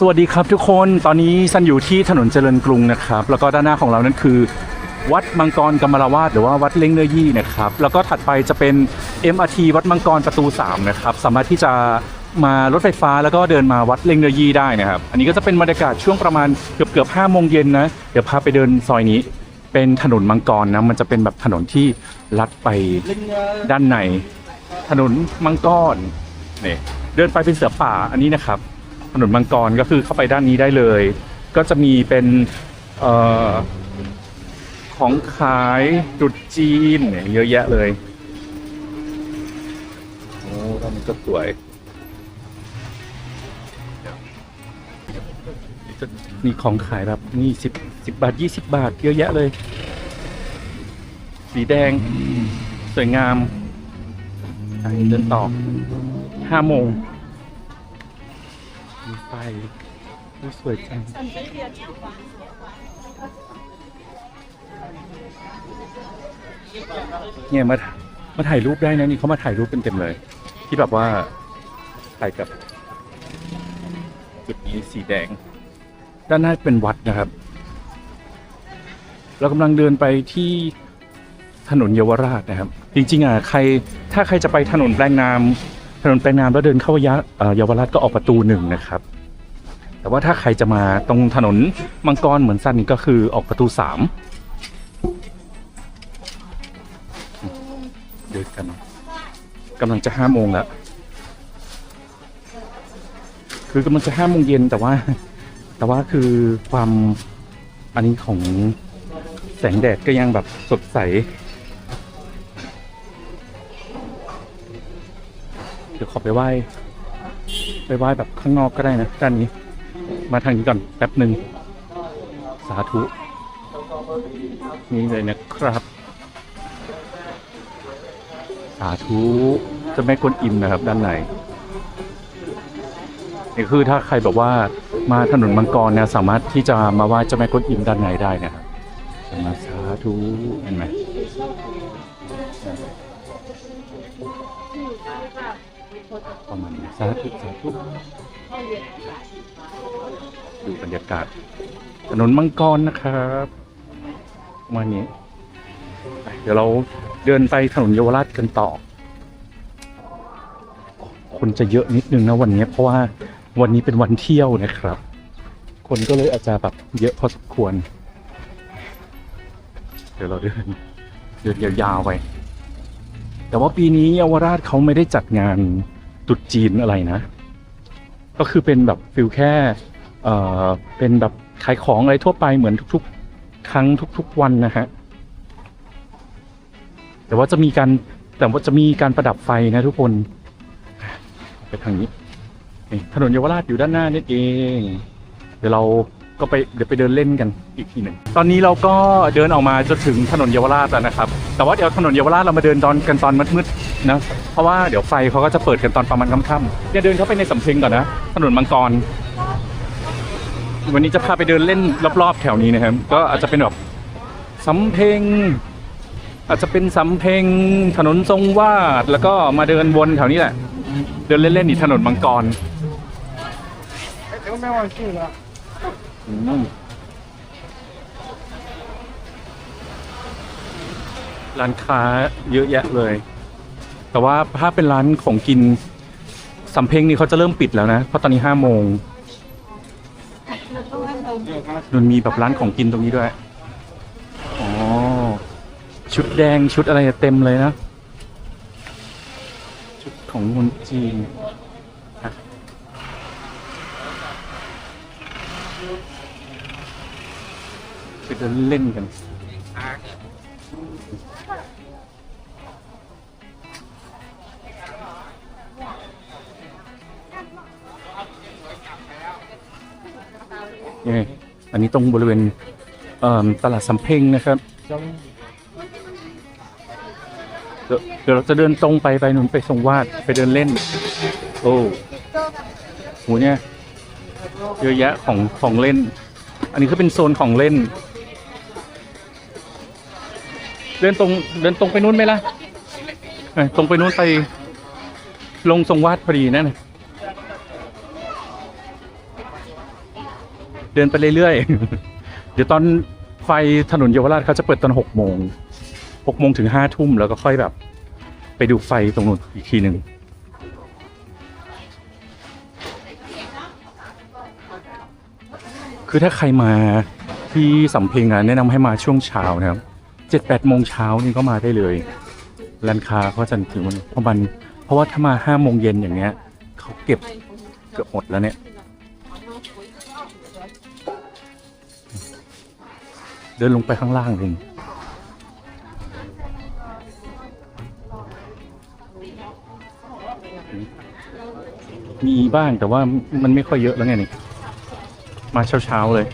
สวัสดีครับทุกคนตอนนี้ซันอยู่ที่ถนนเจริญกรุงนะครับ แล้วก็ด้านหน้าของเรานั้นคือ วัดมังกรกำมะลาวาดหรือว่าวัดเล้งเนื้อยี่นะครับ แล้วก็ถัดไปจะเป็น MRT วัดมังกรประตู 3 นะครับ สามารถที่จะมารถไฟฟ้าแล้วก็เดินมาวัดเล้งเนื้อยี่ได้นะครับ อันนี้ก็จะเป็นบรรยากาศช่วงประมาณเกือบเกือบห้าโมงเย็นนะเดี๋ยวพาไปเดินซอยนี้เป็นถนนมังกรนะมันจะเป็นแบบถนนที่ลัดไปด้านใน ถนนมังกรเนี่ยเดินไปเป็นเสือป่าอันนี้นะครับ นนมังกรก็คือเข้าไปด้านนี้ได้เลย ก็จะมีเป็นออของขายตรุดจีนเยอะแยะเลยโอ้ตอนนี้ก็สวยนี่ของขายแบบนี่สิบสิบบาทยี่สิบบาท เยอะแยะเลย สีแดง สวยงามไปเดินต่อห้าโมง ไฟสวยจังเนี่ยมามาถ่ายรูปได้นะนี่เขามาถ่ายรูปเป็นเต็มเลย ที่แบบว่าถ่ายกับจุดนี้สีแดง ด้านหน้าเป็นวัดนะครับ เรากำลังเดินไปที่ถนนเยาวราชนะครับ จริงๆอะใครถ้าใครจะไปถนนแปลงนามถนนแปลงนามแล้วเดินเข้ายะเยาวราชก็ออกประตูหนึ่งนะครับ แต่ว่าถ้าใครจะมาตรงถนนมังกรเหมือนสั้นนี่ก็คือออกประตูสามเดินกันกำลังจะห้าโมงแล้ว คือกำลังจะห้าโมงเย็นแต่ว่า แต่ว่าคือความอันนี้ของแสงแดดก็ยังแบบสดใส เดี๋ยวขอไปไหว้ ไปไหว้แบบข้างนอกก็ได้นะด้านนี้ มาทางนี้ก่อนแป๊บหนึ่งสาธุ นี่เลยนะครับ สาธุเจะแม่กวนอิมนะครับ ด้านในนี่คือถ้าใครแบบว่ามาถนนมังกรเนี่ยสามารถที่จะมาไหว้เจ้าแม่กวนอิมด้านในได้นะครับมาสาธุเห็นไหมประมาณนี้สาธุสาธุูบรรยากาศ ถนนมังกรนะครับมานี้ เดี๋ยวเราเดินไปถนนเยาวราชกันต่อ คนจะเยอะนิดนึงนะวันนี้ เพราะว่าวันนี้เป็นวันเที่ยวนะครับ คนก็เลยอาจจะแบบเยอะพอสมควร เดี๋ยวเราเดินเดินยาวๆไป แต่ว่าปีนี้เยาวราชเขาไม่ได้จัดงานตรุษจีนอะไรนะ ก็คือเป็นแบบฟิลแค่ เอ่อเป็นแบบขายของอะไรทั่วไปเหมือนทุกๆ ครั้งทุกๆวันนะฮะแต่ว่าจะมีการแต่ว่าจะมีการประดับไฟนะทุกคนไปทางนี้นี่ถนนเยาวราชอยู่ด้านหน้านี่เอง เดี๋ยวเราก็ไปเดี๋ยวไปเดินเล่นกันอีกทีหนึ่งตอนนี้เราก็เดินออกมาจนถึงถนนเยาวราชแล้วนะครับ แต่ว่าเดี๋ยวถนนเยาวราชเรามาเดินตอนกันตอนมืดๆนะเพราะว่าเดี๋ยวไฟเขาก็จะเปิดกันตอนประมาณค่ำๆเนี่ยวเดินเข้าไปในสำเพ็งก่อนนะ ถนนมังกร วันนี้จะพาไปเดินเล่นรอบๆ แถวนี้นะครับ ก็อาจจะเป็นแบบสำเพงอาจจะเป็นสำเพงถนนทรงวาดแล้วก็มาเดินวนแถวนี้แหละ เดินเล่นๆนี่ถนนบางกรร้านค้าเยอะแยะเลย แต่ว่าถ้าเป็นร้านของกินสำเพงนี่เขาจะเริ่มปิดแล้วนะ เพราะตอนนี้ห้าโมง มันมีแบบร้านของกินตรงนี้ด้วย อ๋อ ชุดแดงชุดอะไรเต็มเลยนะ ชุดของคนจีนไปเดินเล่นกัน อันนี้ตรงบริเวณเตลาดสำเพ็งนะครับเดี๋ยวเราจะเดินตรงไปไปหนุนไปทรงวาดไปเดินเล่น โอ้โหเนี่ยเยอะแยะของของเล่น อันนี้ก็เป็นโซนของเล่น เดินตรงเดินตรงไปนู้นไหมล่ะตรงไปนู้นไปลงทรงวาดพอดีนั่นนะ ดินไปเรื่อยๆ เดี๋ยวตอนไฟถนนเยาวราชเขาจะเปิดตอนหกโมงหกโมงถึงห้าทุ่มแล้วก็ค่อยแบบ ไปดูไฟตรงนู้นอีกทีหนึ่งคือถ้าใครมาที่สำเพ็งอะแนะนำให้มาช่วงเช้านะครับเจ็ดแปดโมงเช้านี่ก็มาได้เลยร้านค้าก็จะถึงวันประมาณเพราะว่าถ้ามาห้าโมงเย็นอย่างเงี้ยเขาเก็บเกือบหมดแล้วเนี่ย เดินลงไปข้างล่างเองมีบ้างแต่ว่ามันไม่ค่อยเยอะแล้วไงนี่ มาเช้าๆเลย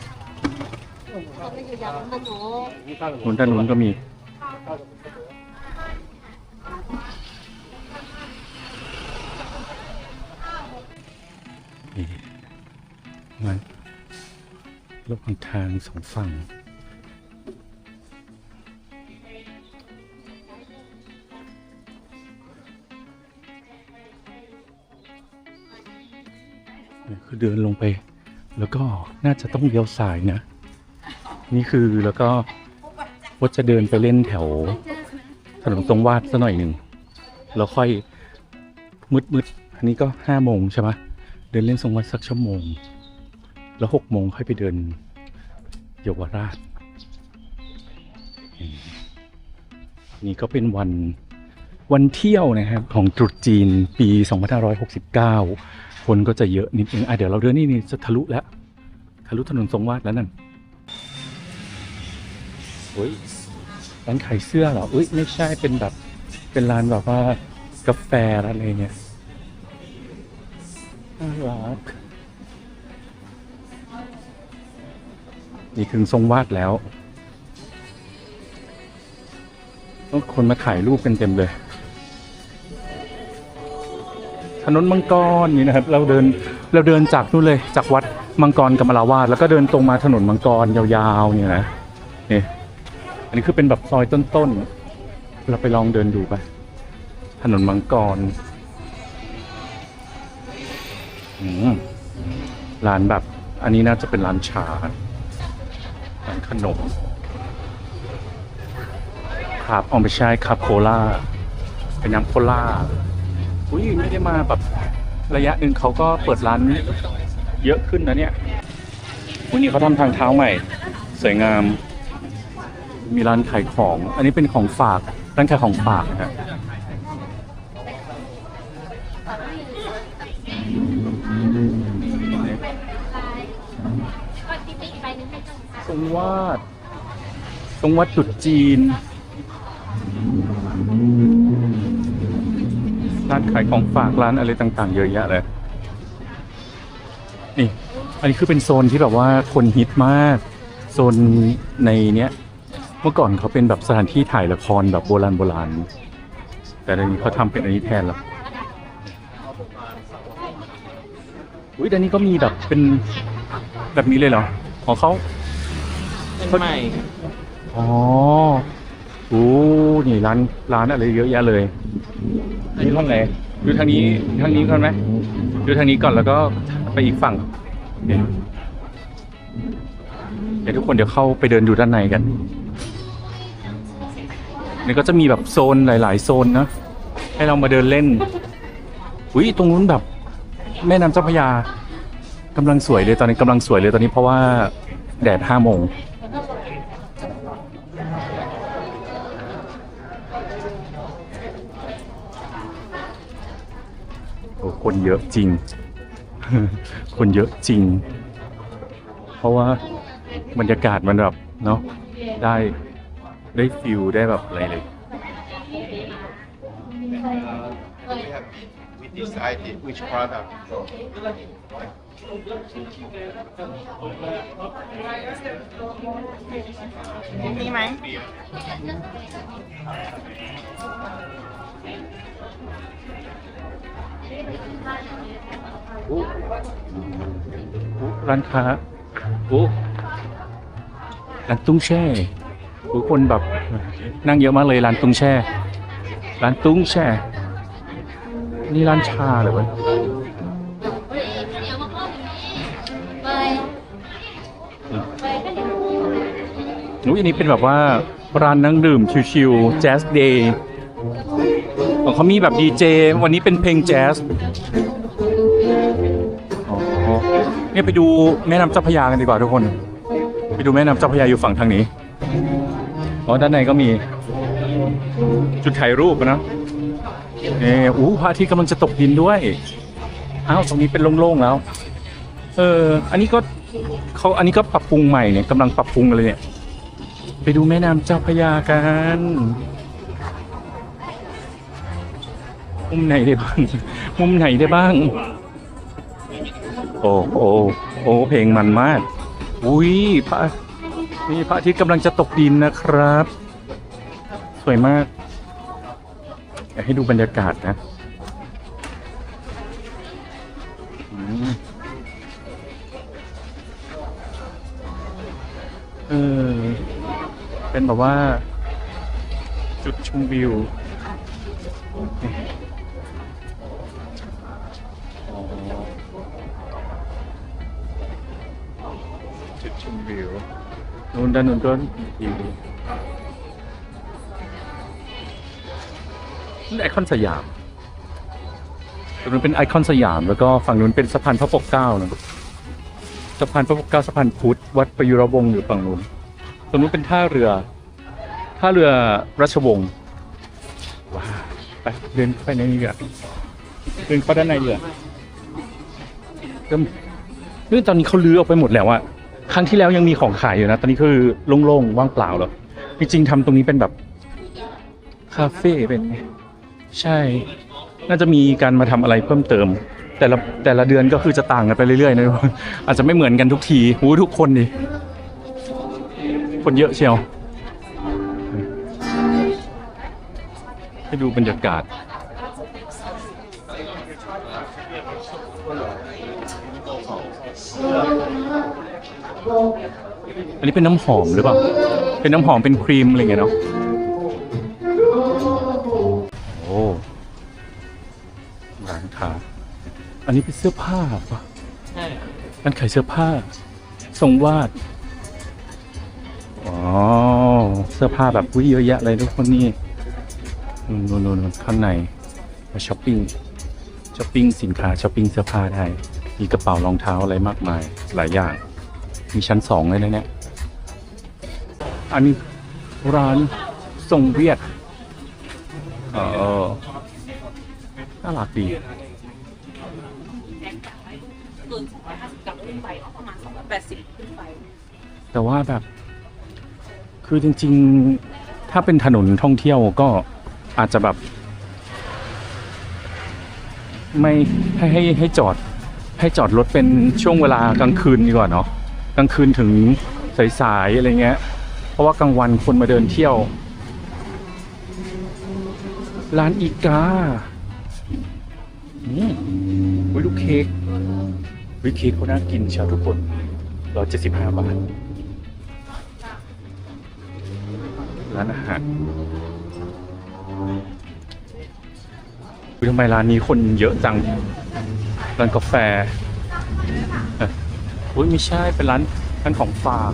หนุนด้านนู้นก็มี นี่มันรถบางทางสองฝั่ง เดินลงไป แล้วก็น่าจะต้องเลี้ยวซ้ายนะ นี่คือแล้วก็ว่าจะเดินไปเล่นแถวถนนตรงวาดสักหน่อยหนึ่งแล้วค่อยมืดมืดๆอันนี้ก็ห้าโมงใช่ไหมเดินเล่นทรงวัดสักชั่วโมง แล้วหกโมงค่อยไปเดินเยาวราช นี่ก็เป็นวันวันเที่ยวนะครับของตรุษจีนปี 2569 คนก็จะเยอะนิดนึงอะเดี๋ยวเราเดินนี่นี่จะทะลุแล้วทะลุถนนทรงวาดแล้วนั่นเฮ้ยร้านขายเสื้อเหรออุ้ยไม่ใช่เป็นแบบเป็นร้านแบบว่ากาแฟร้านอะไรเนี่ยน่ารักนี่ถึงทรงวาดแล้ว ต้องคนมาถ่ายรูปกันเต็มเลย ถนนมังกรนี่นะครับ เราเดินเราเดินจากนู่นเลยจากวัดมังกรกำมลาวาดแล้วก็เดินตรงมาถนนมังกรยาวๆเนี่ยนะนี่อันนี้คือเป็นแบบซอยต้นๆ เราไปลองเดินดูไปถนนมังกรร้านแบบ อันนี้น่าจะเป็นร้านชาร้านขนมครับเอาไม่ใช่ครับโคลาเป็นน้ำโคลา อุ้ยไม่ได้มาแบบระยะหนึ่งเขาก็เปิดร้านเยอะขึ้นนะเนี่ยวันนี้เขาทำทางเท้าใหม่ สวยงาม มีร้านขายของ อันนี้เป็นของฝากร้านขายของฝากนะฮะทรงวาดทรงวาดจุดจีน ร้านขายของฝากร้านอะไรต่าง ๆ เยอะแยะเลย นี่ อันนี้คือเป็นโซนที่แบบว่าคนฮิตมาก โซนในเนี้ย เมื่อก่อนเขาเป็นแบบสถานที่ถ่ายละครแบบโบราณโบราณ แต่เดี๋ยวนี้เขาทำเป็นอันนี้แทนแล้วอุ้ยแต่นี้ก็มีแบบเป็นแบบนี้เลยเหรอ ของเขาเป็นใหม่อ๋อ โอ้นี่ร้านร้านอะไรเยอะแยะเลยอันนี้ห้องไหนดูทางนี้ทางนี้ก่อนไหมดูทางนี้ก่อนแล้วก็ไปอีกฝั่งเดี๋ยวเดี๋ยวทุกคนเดี๋ยวเข้าไปเดินดูด้านในกันนี่ก็จะมีแบบโซนหลาย ๆ โซนนะให้เรามาเดินเล่นอุ้ยตรงนู้นแบบ แม่น้ำเจ้าพระยากำลังสวยเลยตอนนี้กำลังสวยเลยตอนนี้เพราะว่าแดดห้าโมง โอ้คน เยอะจริง คนเยอะจริง เพราะว่าบรรยากาศมันแบบเนาะได้ได้ฟิลได้แบบอะไรเลย we decided which product. มีไหมโอ้โอ้ร้านค้าโอ้ร้านตุ้งแช่โอ้คนแบบนั่งเยอะมากเลยร้านตุ้งแช่ ร้านตุ้งแช่ นี่ร้านชาเหรอวะอุ้ยอันนี้เป็นแบบว่าร้านนั่งดื่มชิวๆแจ๊สเดย์ ของเขามีแบบดีเจวันนี้เป็นเพลงแจ๊สเนี่ยไปดูแม่น้ำเจ้าพระยากันดีกว่าทุกคน ไปดูแม่น้ำเจ้าพระยาอยู่ฝั่งทางนี้อ๋อด้านในก็มี จุดถ่ายรูปนะเอออู้พระอาทิตย์กำลังจะตกดินด้วยอ้าวตรงนี้เป็นโล่งๆแล้ว เออ อันนี้ก็เขาอันนี้ก็ปรับปรุงใหม่เนี่ยกำลังปรับปรุงกันเลยเนี่ย ไปดูแม่น้ำเจ้าพระยากัน มุมไหนได้บ้าง มุมไหนได้บ้าง โอ้โอ้โอ้เพลงมันมาก อุ้ยพระนี่พระอาทิตย์กำลังจะตกดินนะครับ สวยมาก ให้ดูบรรยากาศนะเออเป็นแบบว่า จุดชมวิว นู่นด้านนู้นก็วิวนี่ไอคอนสยามตรงนู้นเป็นไอคอนสยาม แล้วก็ฝั่งนู้นเป็นสะพานพระปกเกล้านะสะพานพระปกเกล้าสะพานพุทธวัดประยุรวงศ์อยู่ฝั่งนู้นตรงนู้นเป็นท่าเรือ ท่าเรือราชวงศ์ว้าวไปเดินเข้าไปในนี้กันเดินเข้าด้านในเรือเริ่มเรื่องตอนนี้เขาลื้อออกไปหมดแล้วอะ ครั้งที่แล้วยังมีของขายอยู่นะ ตอนนี้คือโล่งๆว่างเปล่าแล้วจริงๆทำตรงนี้เป็นแบบคาเฟ่เป็น ใช่ น่าจะมีการมาทำอะไรเพิ่มเติม แต่ละแต่ละเดือนก็คือจะต่างกันไปเรื่อยๆนะอาจจะไม่เหมือนกันทุกทีหูทุกคนดิคนเยอะเชียวให้ดูบรรยากาศ นนี้เป็นน้ำหอมหรือเปล่า เป็นน้ำหอมเป็นครีมอะไรเงี้ยเนาะ โอ้ร้านค้าอันนี้เป็นเสื้อผ้าปะใช่ร้านขายเสื้อผ้า ทรงวาด อ๋อ เสื้อผ้าแบบวิเยอะแยะเลยทุกคนนี่นู่นนู่นนู่นข้างในมาช้อปปิ้ง ช้อปปิ้งสินค้า ช้อปปิ้งเสื้อผ้าได้ มีกระเป๋ารองเท้าอะไรมากมาย หลายอย่าง มีชั้นสองเลยนะเนี่ย อันนี้ร้านทรงเวียดเออน่ารักดีแต่ว่าแบบ คือจริง ๆ ถ้าเป็นถนนท่องเที่ยวก็อาจจะแบบ ไม่ให้ให้ให้จอดให้จอดรถเป็นช่วงเวลากลางคืนดีกว่าเนาะกลางคืนถึงสายๆอะไรเงี้ย เพราะว่ากลางวันคนมาเดินเที่ยว ร้านอีกาอืมอุ้ยลูกเค้กวิเค้กเขาน่ากินเชียวทุกคนร้อยเจ็ดสิบห้าบาท ร้านอาหารทำไมร้านนี้คนเยอะจัง ร้านกาแฟเอ้ยอุ้ยไม่ใช่เป็นร้านร้านของฝาก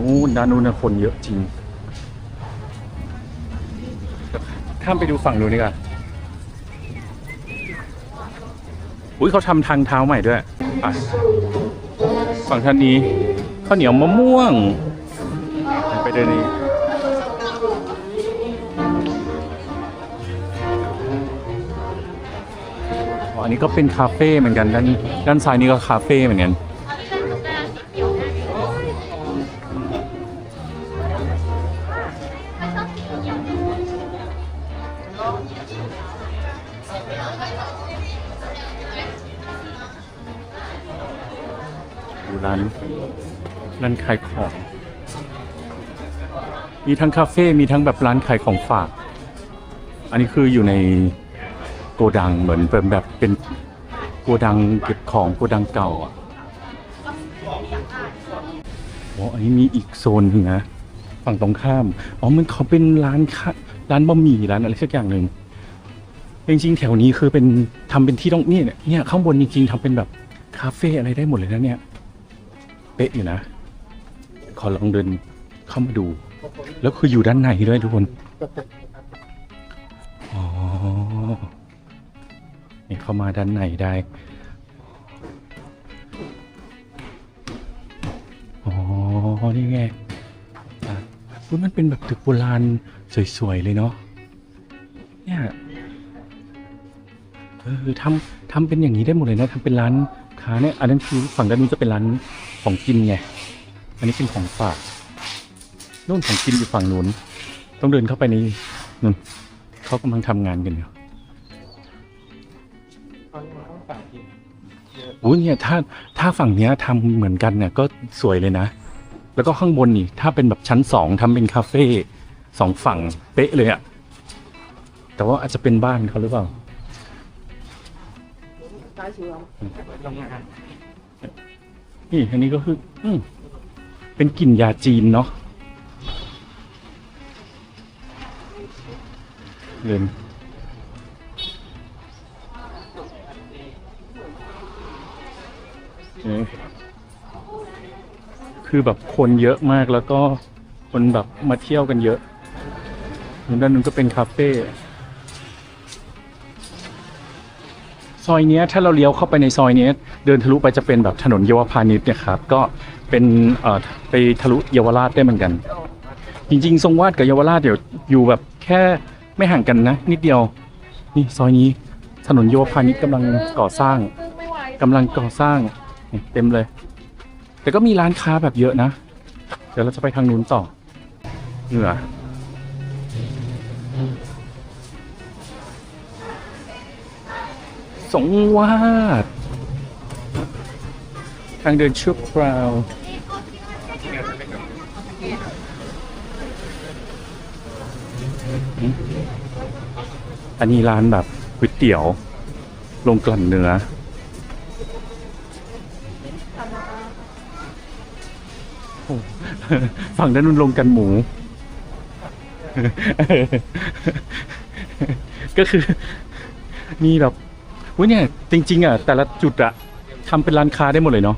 นู้นด้านนู้นนะคนเยอะจริง ข้ามไปดูฝั่งนู้นดีกว่าอุ้ยเขาทำทางเท้าใหม่ด้วยฝั่งท่านนี้ข้าวเหนียวมะม่วง ไปเดินนี้อันนี้ก็เป็นคาเฟ่เหมือนกัน ด้านด้านซ้ายนี้ก็คาเฟ่เหมือนกัน มีทั้งคาเฟ่มีทั้งแบบร้านขายของฝาก อันนี้คืออยู่ในโกดังเหมือนเป็นแบบเป็นโกดังเก็บของโกดังเก่าอะโอ้อันนี้มีอีกโซนหนึ่งนะฝั่งตรงข้ามอ๋อมันเขาเป็นร้านค้าร้านบะหมี่ร้านอะไรสักอย่างหนึ่งจริงๆแถวนี้คือเป็นทำเป็นที่ต้องเนี่ยเนี่ยข้างบนจริงๆทำเป็นแบบคาเฟ่อะไรได้หมดเลยนะเนี่ย เป๊ะอยู่นะ ขอลองเดินเข้ามาดู แล้วคืออยู่ด้านในด้วยทุกคนอ๋อนี่เข้ามาด้านในได้อ๋อนี่ไงอะอุ๊ยมันเป็นแบบตึกโบราณสวยๆเลยเนาะเนี่ยเออทำทำเป็นอย่างนี้ได้หมดเลยนะทำเป็นร้านค้าเนี่ยอันนั้นคือฝั่งด้านนู้นจะเป็นร้านของกินไงอันนี้เป็นของฝาก นู่นของกินอยู่ฝั่งนู้นต้องเดินเข้าไปในนู่นเขากำลังทำงานกันอยู่ตอนนี้มันต้องสั่งกินเยอะอุ้ยเนี่ยถ้าถ้าฝั่งเนี้ยทำเหมือนกันเนี่ยก็สวยเลยนะ แล้วก็ข้างบนนี่ ถ้าเป็นแบบชั้นสองทำเป็นคาเฟ่สองฝั่งเป๊ะเลยอะแต่ว่าอาจจะเป็นบ้านเขาหรือเปล่าโรงงานนี่อันนี้ก็คือ อืมเป็นกลิ่นยาจีนเนาะ เดินเอ๊ะคือแบบคนเยอะมากแล้วก็คนแบบมาเที่ยวกันเยอะด้านนู้นก็เป็นคาเฟ่ซอยเนี้ยถ้าเราเลี้ยวเข้าไปในซอยเนี้ยเดินทะลุไปจะเป็นแบบถนนเยาวพาณิชย์เนี่ยครับ ก็เป็นเอ่อไปทะลุเยาวราชได้เหมือนกัน จริงๆทรงวาดกับเยาวราชเดี๋ยวอยู่แบบแค่ ไม่ห่างกันนะ นิดเดียว นี่ซอยนี้ถนนเยพาณิชกำลังก่อสร้างกำลังก่อสร้างนี่เต็มเลย แต่ก็มีร้านค้าแบบเยอะนะ เดี๋ยวเราจะไปทางนู้นต่อเหงื่อสงวาดทางเดินชั่วคราว อันนี้ร้านแบบก๋วยเตี๋ยวลงกลั่นเนื้อ ฝั่งด้านนู้นลงกันหมู ก็คือมีแบบอุ้ยเนี่ย จริง ๆ อะ แต่ละจุดอะทำเป็นร้านค้าได้หมดเลยเนาะ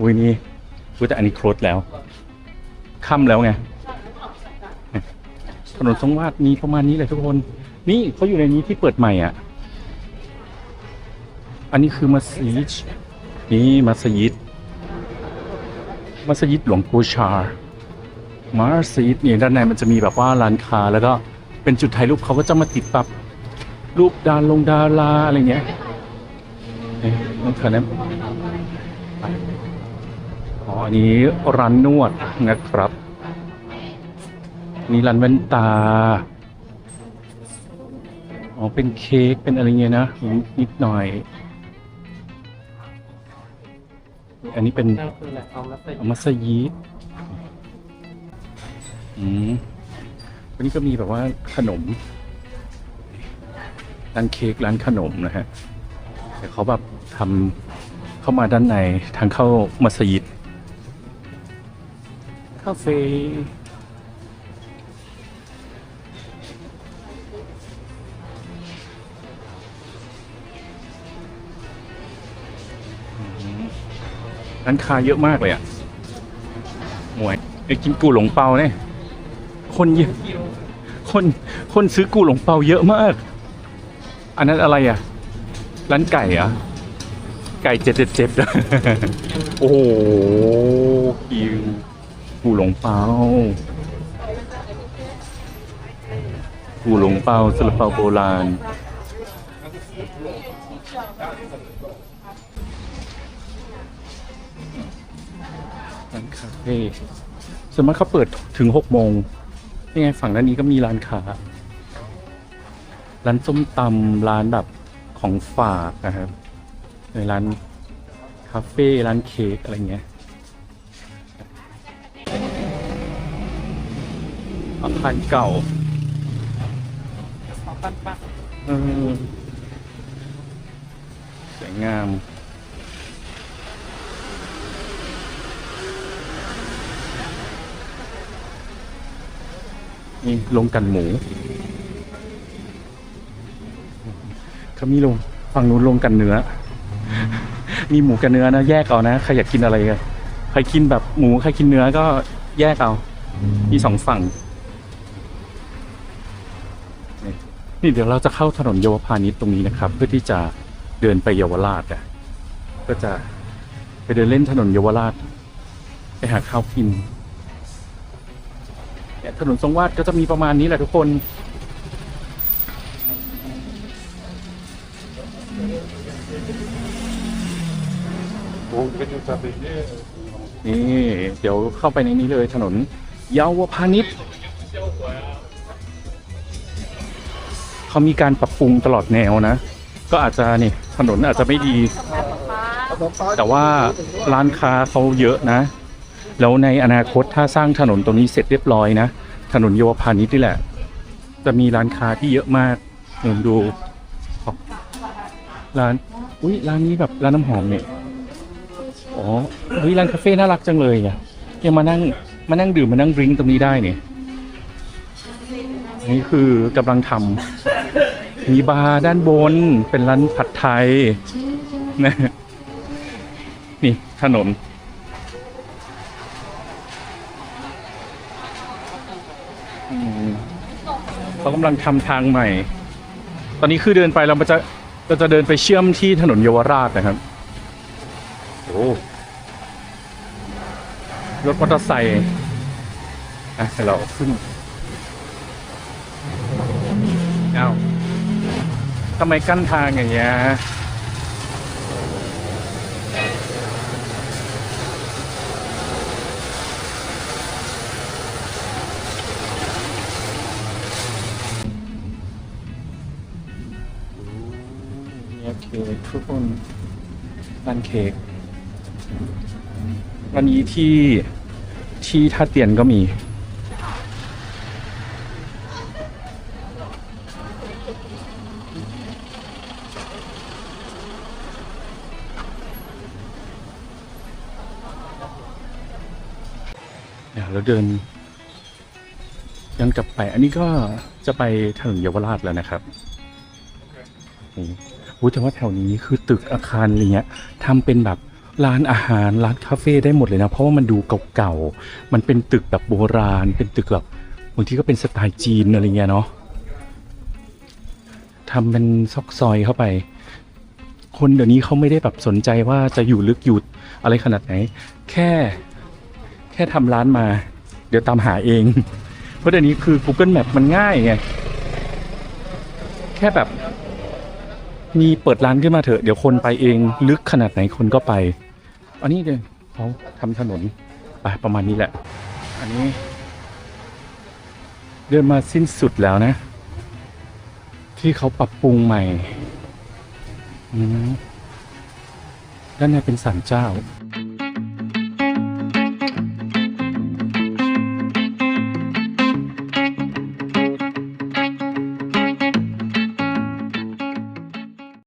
อุ้ยนี่อุ้ยแต่อันนี้โครดแล้วค่ำแล้วไง ถนนสงวาดมีประมาณนี้เลยทุกคน นี่เขาอยู่ในนี้ที่เปิดใหม่อะ อันนี้คือมัสยิดนี่มัสยิด มัสยิดหลวงปู่ชามาร์ซีดนี่ด้านในมันจะมีแบบว่าร้านค้าแล้วก็เป็นจุดถ่ายรูปเขาก็จะมาติดปับรูปดาลงดาราอะไรเงี้ยเอ๊ะต้องเธอนะไปอ๋ออันนี้ร้านนวดนะครับ นี่ร้านแว่นตา อ๋อ เป็นเค้ก เป็นอะไรเงี้ยนะ นิดหน่อย อันนี้เป็นนั่นคืออะไรเอามาใส่เอามัสยิดอืมวันนี้ก็มีแบบว่าขนม ร้านเค้ก ร้านขนมนะฮะ แต่เขาแบบทำเข้ามาด้านใน ทางเข้ามัสยิดคาเฟ่ ร้านค้าเยอะมากเลยอะหมวยไอ้กินกูหลงเปาเนี่ยคนเยอะคนคนซื้อกูหลงเปาเยอะมาก อันนั้นอะไรอะ ร้านไก่อะไก่เจ็ดเจ็ดเจ็ดโอ้โหคิวกูหลงเปากูหลงเปาซาลาเปาโบราณ ร้านคาเฟ่ส่วนมากเขาเปิดถึงหกโมงนี่ไงฝั่งด้านนี้ก็มีร้านค้าร้านส้มตำร้านแบบของฝากนะครับในร้านคาเฟ่ร้านเค้กอะไรเงี้ยอาคารเก่าของปั้นปั้นเออสวยงาม นี่ลงกันหมูเขามีลงฝั่งนู้นลงกันเนื้อ มีหมูกับเนื้อนะแยกเอานะใครอยากกินอะไรกันใครกินแบบหมูใครกินเนื้อก็แยกเอามีสองฝั่งนี่นี่เดี๋ยวเราจะเข้าถนนเยาวพาณิชย์ตรงนี้นะครับ เพื่อที่จะเดินไปเยาวราชอะก็จะไปเดินเล่นถนนเยาวราช ไปหาข้าวกินเนี่ย ถนนทรงวาดก็จะมีประมาณนี้แหละทุกคน นี่เดี๋ยวเข้าไปในนี้เลยถนนเยาวพาณิชย์เขามีการปรับปรุงตลอดแนวนะ ก็อาจจะนี่ถนนอาจจะไม่ดี แต่ว่าร้านค้าเขาเยอะนะ แล้วในอนาคตถ้าสร้างถนนตรงนี้เสร็จเรียบร้อยนะ ถนนโยพานิชนี่แหละ จะมีร้านค้าที่เยอะมากเดินดู ร้าน อุ้ยร้านนี้แบบร้านน้ำหอมเนี่ย อ๋อเฮ้ยร้านคาเฟ่น่ารักจังเลยอะยังมานั่งมานั่งดื่มมานั่งดริงตรงนี้ได้เนี่ยนี่คือกำลังทำมีบาร์ด้านบนเป็นร้านผัดไทยนะนี่ถนน เขากำลังทำทางใหม่ ตอนนี้คือเดินไปเราจะเราจะเดินไปเชื่อมที่ถนนเยาวราชนะครับ โอ้รถมอเตอร์ไซค์อะให้เราขึ้นเอ้าทำไมกั้นทางอย่างเงี้ยเนี่ย ร้านเค้กวันนี้ที่ที่ท่าเตียนก็มี เดี๋ยวเราเดินย้อนกลับไป อันนี้ก็จะไปถนนเยาวราชแล้วนะครับนี่ อู้แต่ว่าแถวนี้คือตึกอาคารอะไรเงี้ยทำเป็นแบบร้านอาหารร้านคาเฟ่ได้หมดเลยนะ เพราะว่ามันดูเก่าๆ มันเป็นตึกแบบโบราณ เป็นตึกแบบบางทีก็เป็นสไตล์จีนอะไรเงี้ยเนาะทำเป็นซอกซอยเข้าไป คนเดี๋ยวนี้เขาไม่ได้แบบสนใจว่าจะอยู่ลึกอยู่อะไรขนาดไหน แค่ แค่ทำร้านมา เดี๋ยวตามหาเอง เพราะเดี๋ยวนี้คือ Google Map มันง่ายไง แค่แบบ มีเปิดร้านขึ้นมาเถอะเดี๋ยวคนไปเองลึกขนาดไหนคนก็ไป อันนี้เดี๋ยวเขาทำถนนไปประมาณนี้แหละ อันนี้ เดินมาสิ้นสุดแล้วนะ ที่เขาปรับปรุงใหม่ด้านในเป็นศาลเจ้า